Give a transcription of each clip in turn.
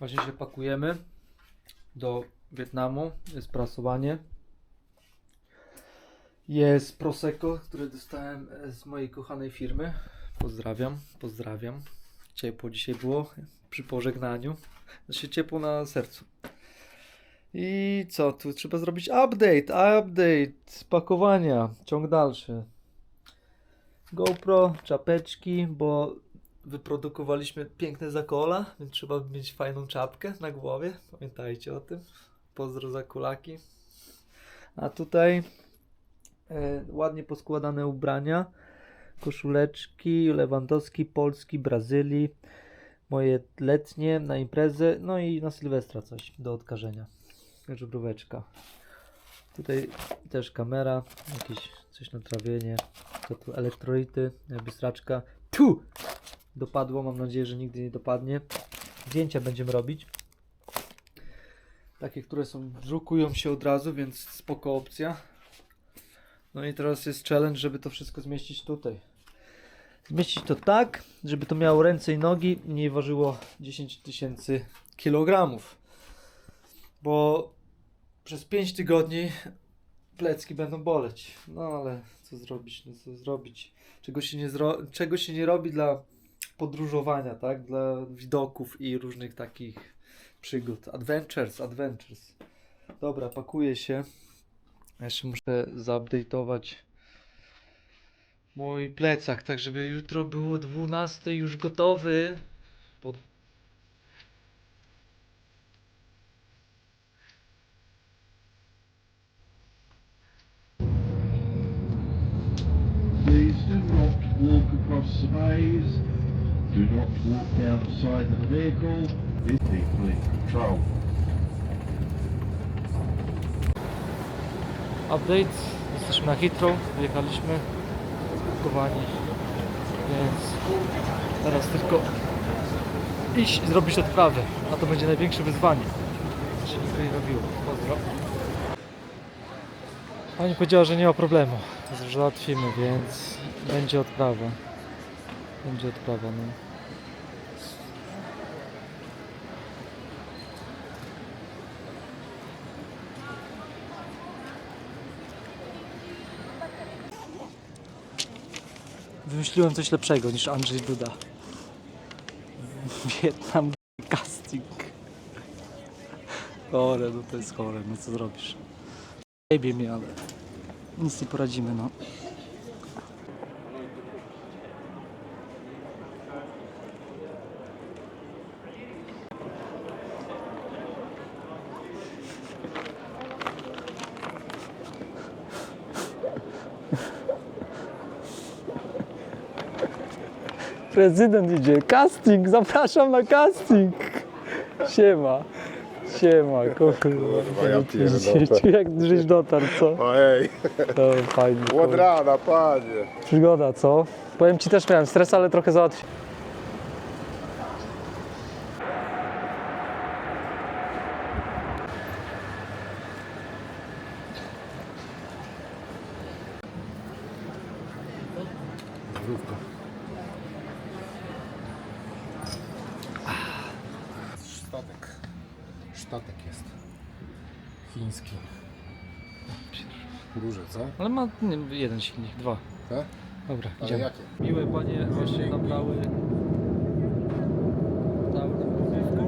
Właśnie się pakujemy do Wietnamu. Jest prasowanie. Jest Prosecco, które dostałem e, z mojej kochanej firmy. Pozdrawiam, pozdrawiam. Ciepło dzisiaj było przy pożegnaniu. Znaczy ciepło na sercu. I co? Tu trzeba zrobić update, update pakowania. Ciąg dalszy. GoPro, czapeczki, bo wyprodukowaliśmy piękne zakola, więc trzeba mieć fajną czapkę na głowie. Pamiętajcie o tym. Pozdro za kulaki. A tutaj e, ładnie poskładane ubrania. Koszuleczki, Lewandowski, Polski, Brazylii. Moje letnie na imprezę, no i na Sylwestra coś do odkażenia. Żubróweczka. Tutaj też kamera, jakieś coś na trawienie. To tu elektrolity, jakby straczka. Tu! Dopadło, mam nadzieję, że nigdy nie dopadnie. Zdjęcia będziemy robić. Takie, które są, drukują się od razu, więc spoko opcja. No i teraz jest challenge, żeby to wszystko zmieścić tutaj. Zmieścić to tak, żeby to miało ręce i nogi i nie ważyło 10 tysięcy kilogramów. Bo przez 5 tygodni plecki będą boleć. No ale co zrobić, no co zrobić. Czego się nie, zro- czego się nie robi dla podróżowania, tak? Dla widoków i różnych takich przygód. Adventures, adventures. Dobra, pakuję się. Jeszcze muszę zaupdate'ować mój plecak, tak żeby jutro było 12 już gotowy. Not walk across the maze. Do not walk down the side of the vehicle. Is people in control. Update. Jesteśmy na Heathrow, wyjechaliśmy spakowani, więc teraz tylko iść i zrobić odprawę, a to będzie największe wyzwanie. Się nigdy nie robiło. Pozdro. Pani powiedziała, że nie ma problemu, załatwimy, więc będzie odprawa. Będzie odprawa, no. Wymyśliłem coś lepszego niż Andrzej Duda. Wietnam casting. Chore, no to jest chore, no co zrobisz? Jebie mnie, ale nic nie poradzimy, no. Prezydent idzie. Casting, zapraszam na casting. Siema. Siema, kurwa. ja pierdolę. Jak żeś dotarł, co? Ojej, To fajnie. od kurwa. rana, panie. Przygoda, co? Powiem ci też miałem stres, ale trochę załatwię. Chiński. Duże, co? Ale ma nie, jeden silnik, dwa. Tak? Dobra, Ale idziemy. jakie? Miłe panie właśnie nabrały tam piwką.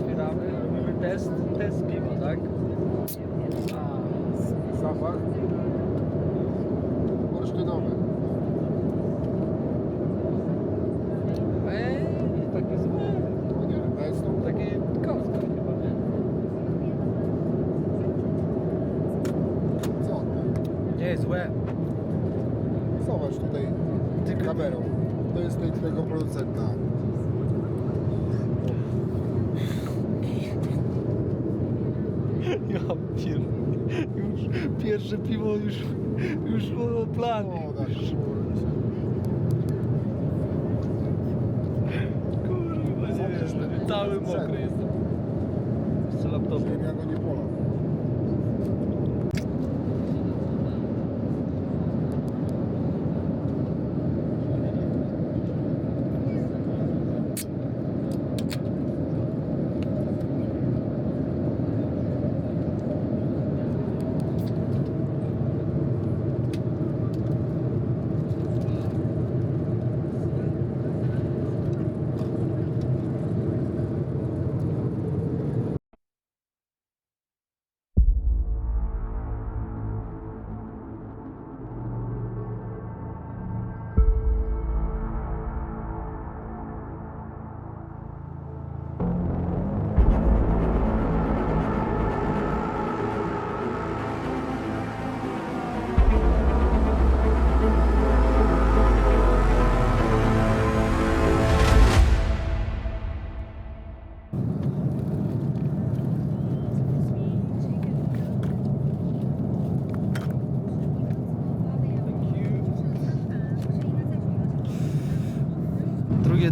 Otwieramy, robimy test, test piwa, tak? Zapach? Bursztynowy. Ej, takie złe. No nie wiem, bez to. Takie kostki chyba, nie? Co? Nie, złe. Zobacz tutaj Tylko- kamerą. To jest tutaj twojego producenta. Ja pier... Już pierwsze piwo już, już o plan. Kurwa, nie cały mokry jestem. Jeszcze laptopem.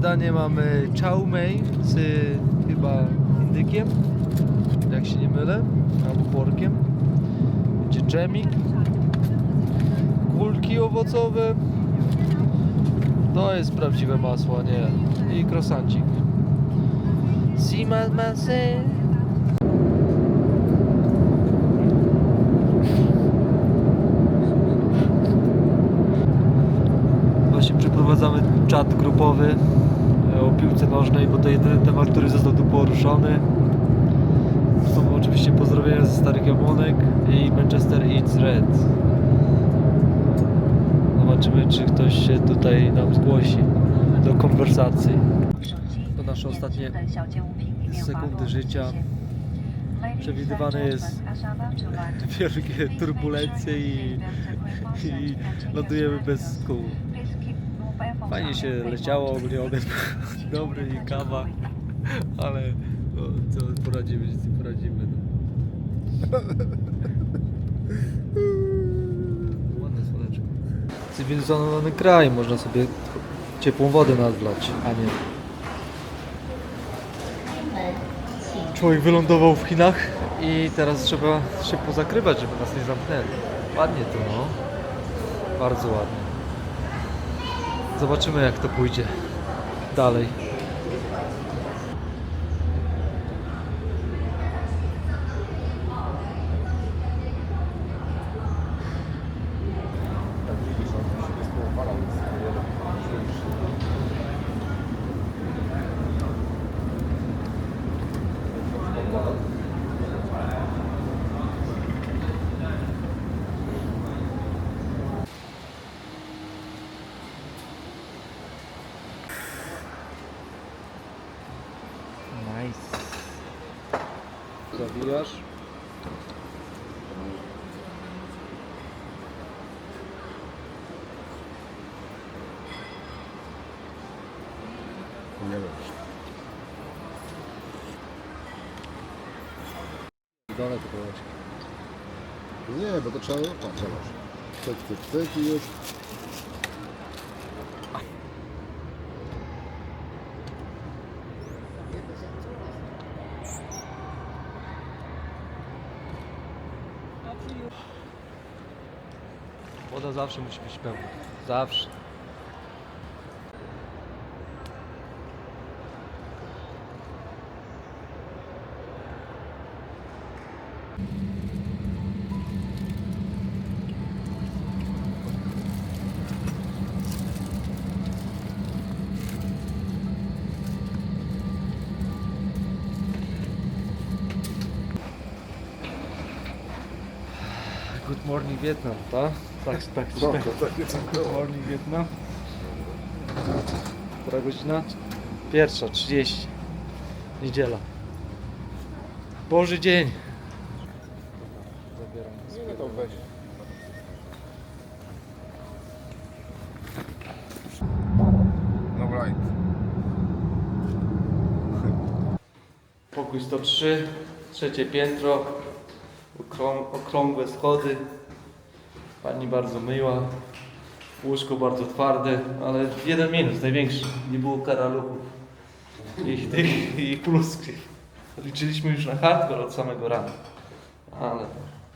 Wiem, ja go nie polał. danie mamy chow mein z chyba indykiem, jak się nie mylę, albo porkiem. Będzie dżemik, kulki owocowe. To jest prawdziwe masło, nie. I croissancik. Simasen. Właśnie przeprowadzamy czat grupowy o piłce nożnej, bo to jedyny temat, który został tu poruszony. Są oczywiście pozdrowienia ze Starych Jabłonek i Manchester Eats Red. Zobaczymy, czy ktoś się tutaj nam zgłosi do konwersacji. To nasze ostatnie sekundy życia. Przewidywane jest wielkie turbulencje i, i lądujemy bez kół. Fajnie się leciało, ogólnie obiad był dobry i kawa, ale no, co poradzimy, nie poradzimy. No. Ładne słoneczko. Cywilizowany kraj, można sobie ciepłą wodę nadlać, a nie. Człowiek wylądował w Chinach i teraz trzeba się pozakrywać, żeby nas nie zamknęli. Ładnie to, no. Bardzo ładnie. Zobaczymy jak to pójdzie dalej. Zawijasz. Nie wiem. Dole to kołeczki. Nie, bo to trzeba... Patrz, zobacz. Cyk, cyk, cyk i już. Woda zawsze musi być pełna. Zawsze. Good morning Vietnam, tak? Tak, tak. No, tak. to tak jest. Good morning Vietnam. Która godzina? Pierwsza, 30. Niedziela. Boży dzień. Zabieram. Nie, to weź. No right. Pokój 103, trzecie piętro, okrą, okrągłe schody. Pani bardzo myła, łóżko bardzo twarde, ale jeden minus, największy, nie było karaluchów i tych i plusków. Liczyliśmy już na hardcore od samego rana, ale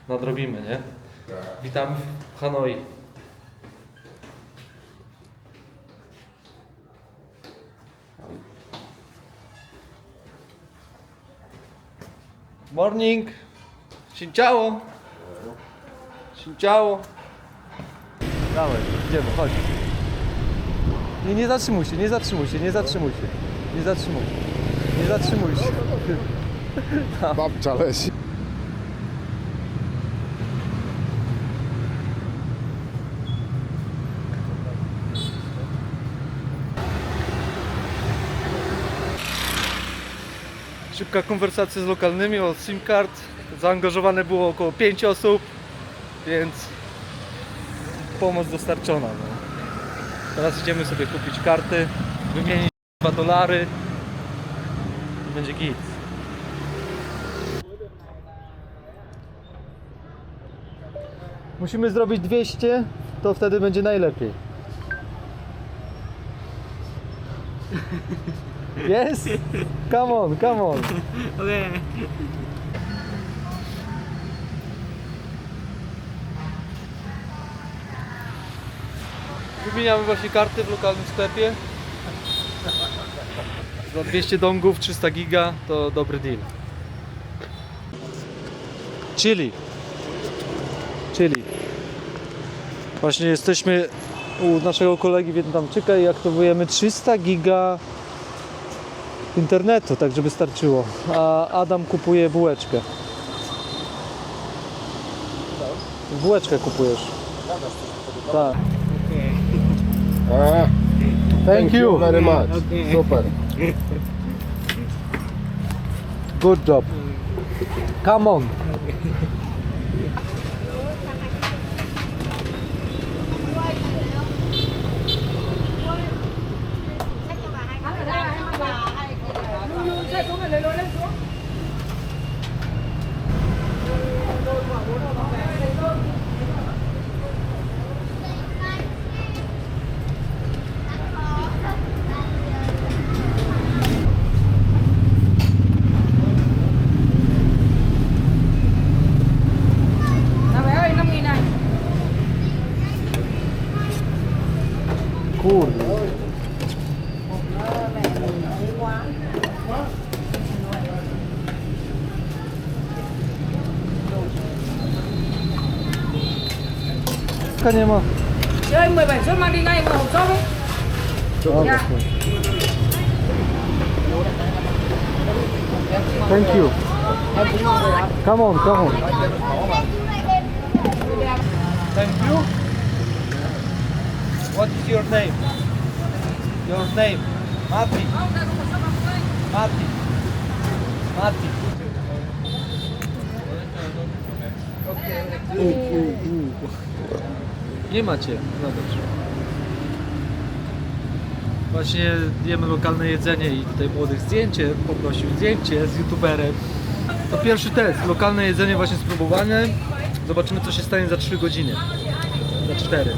nadrobimy, nie? Witamy w Hanoi. Morning! Xin ciało! Xin! Dawaj, idziemy, chodź. Nie, nie zatrzymuj się, nie zatrzymuj się, nie zatrzymuj się. Nie zatrzymuj się. Nie zatrzymuj się. Babcia leci. Szybka konwersacja z lokalnymi o SIM card. Zaangażowane było około 5 osób, więc pomoc dostarczona. No. Teraz idziemy sobie kupić karty, wymienić 2 dolary i będzie git. Musimy zrobić 200, to wtedy będzie najlepiej. Yes? Come on, come on. Okay. Wymieniamy właśnie karty w lokalnym sklepie. Za 200 dongów, 300 giga to dobry deal. Chili. Chili. Właśnie jesteśmy u naszego kolegi Wietnamczyka i aktywujemy 300 giga internetu, tak żeby starczyło. A Adam kupuje bułeczkę. Bułeczkę kupujesz. Tak. A, thank you very much. Okay. Super. Good job. Come on. Nie ma. Chơi 17 suất mang đi ngay một hộp shop ấy Dobra. Ja. Thank you. Come on, come on. Thank you. What is your name? Your name? Mati. Mati. Mati. U, u, u. Nie macie, zobacz. Właśnie jemy lokalne jedzenie i tutaj młodych zdjęcie poprosił zdjęcie z youtuberem. To pierwszy test, lokalne jedzenie właśnie spróbowane. Zobaczymy co się stanie za 3 godziny. Za 4.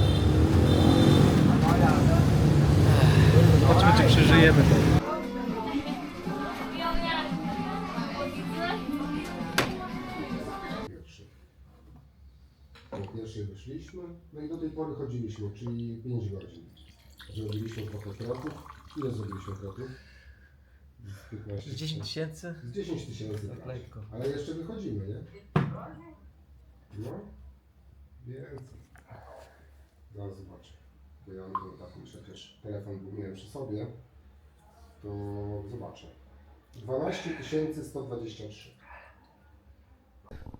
Zobaczymy czy przeżyjemy to. No i do tej pory chodziliśmy, czyli 5 godzin. Zrobiliśmy trochę kroków. Ile zrobiliśmy kroków? Z 15 tysięcy? Z 10 tysięcy. Tak lekko. Ale jeszcze wychodzimy, nie? No. Więcej. Zaraz zobaczę. Bo ja mam taką przecież telefon był miałem przy sobie. To zobaczę. 12 123.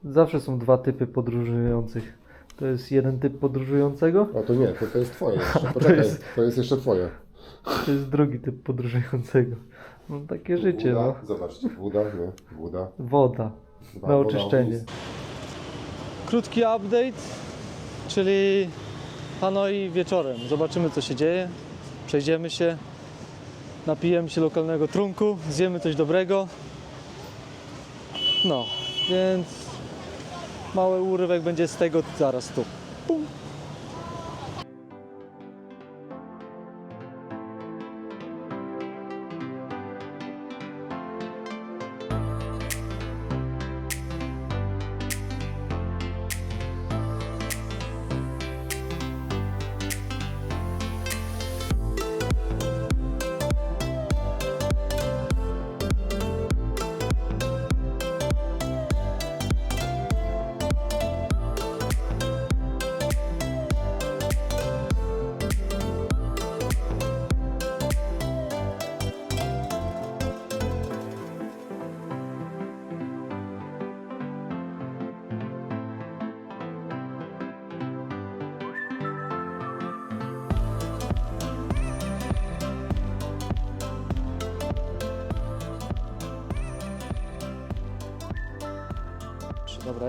Zawsze są dwa typy podróżujących. To jest jeden typ podróżującego, A to nie, to, to jest twoje jeszcze. To Poczekaj, jest- to jest jeszcze twoje. to jest drugi typ podróżującego. No takie życie, no. Zobaczcie, woda, nie, woda. Woda. Dwa, Na oczyszczenie. Krótki update, czyli Hanoi wieczorem. Zobaczymy co się dzieje. Przejdziemy się, napijemy się lokalnego trunku, zjemy coś dobrego. No, więc mały urywek będzie z tego zaraz tu.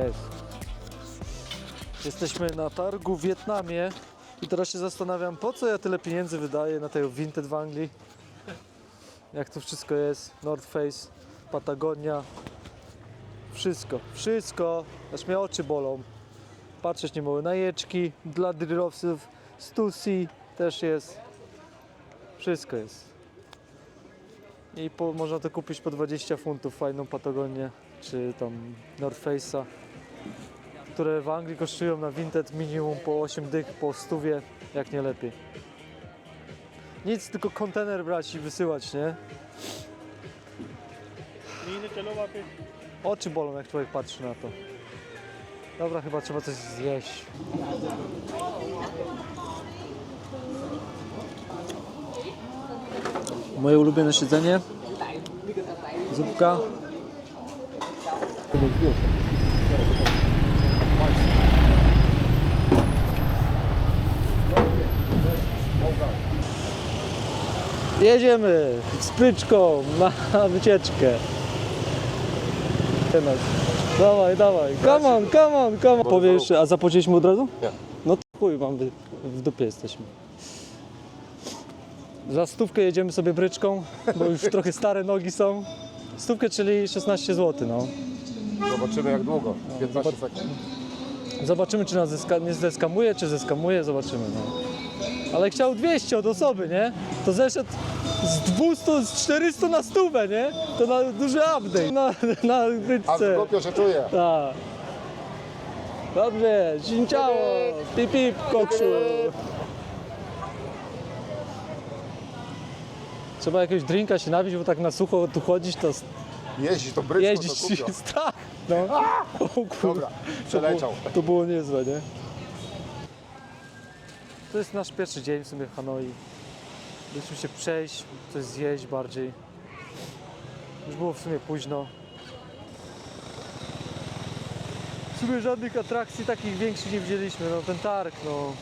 Jest. Jesteśmy na targu w Wietnamie i teraz się zastanawiam, po co ja tyle pieniędzy wydaję na tego Vinted w Anglii. Jak to wszystko jest. North Face, Patagonia. Wszystko, wszystko. Aż mnie oczy bolą. Patrzeć nie mogę. Najeczki dla drillowców. Stussy też jest. Wszystko jest. i po, można to kupić po 20 funtów, fajną Patagonię, czy tam North Face'a, które w Anglii kosztują na Vinted minimum po 8 dych, po stówie, jak nie lepiej. Nic, tylko kontener brać i wysyłać, nie? Oczy bolą, jak człowiek patrzy na to. Dobra, chyba trzeba coś zjeść. Moje ulubione siedzenie. Zupka. Jedziemy z pryczką na wycieczkę. Teraz. Dawaj, dawaj. Come on, come on, come on. Powie jeszcze, a zapłaciliśmy od razu? Nie. No to chuj, mamy w dupie jesteśmy. Za stówkę jedziemy sobie bryczką, bo już trochę stare nogi są. Stówkę, czyli 16 zł, no. Zobaczymy jak długo. 15 sekund. Zobaczymy, czy nas zeska- nie zeskamuje, czy zeskamuje, zobaczymy, no. Ale chciał 200 od osoby, nie? To zeszedł z 200, z 400 na stówę, nie? To na duży update na, na A głupio się czuję. Tak. Dobrze, ciało, pip pip, koksu. Trzeba jakiegoś drinka się napić, bo tak na sucho tu chodzić, to s- Jeździć to bryczką jeździć to strach. No. O kurwa. Dobra, przeleciał. To było, to było niezłe, nie? To jest nasz pierwszy dzień w sumie w Hanoi. Byliśmy się przejść, coś zjeść bardziej. Już było w sumie późno. W sumie żadnych atrakcji takich większych nie widzieliśmy. No ten targ, no.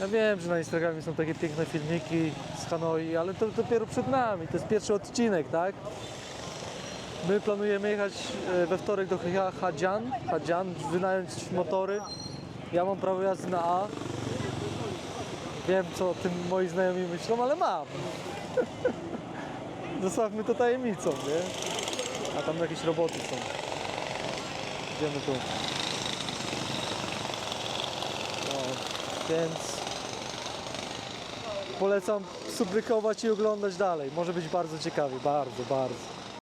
Ja wiem, że na Instagramie są takie piękne filmiki z Hanoi, ale to dopiero przed nami. To jest pierwszy odcinek, tak? My planujemy jechać e, we wtorek do Ha- Hadzian, Hadzian, wynająć motory. Ja mam prawo jazdy na A. Wiem, co o tym moi znajomi myślą, ale mam. Zostawmy to tajemnicą, nie? A tam jakieś roboty są. Idziemy tu. No, więc polecam subrykować i oglądać dalej. Może być bardzo ciekawie, bardzo, bardzo.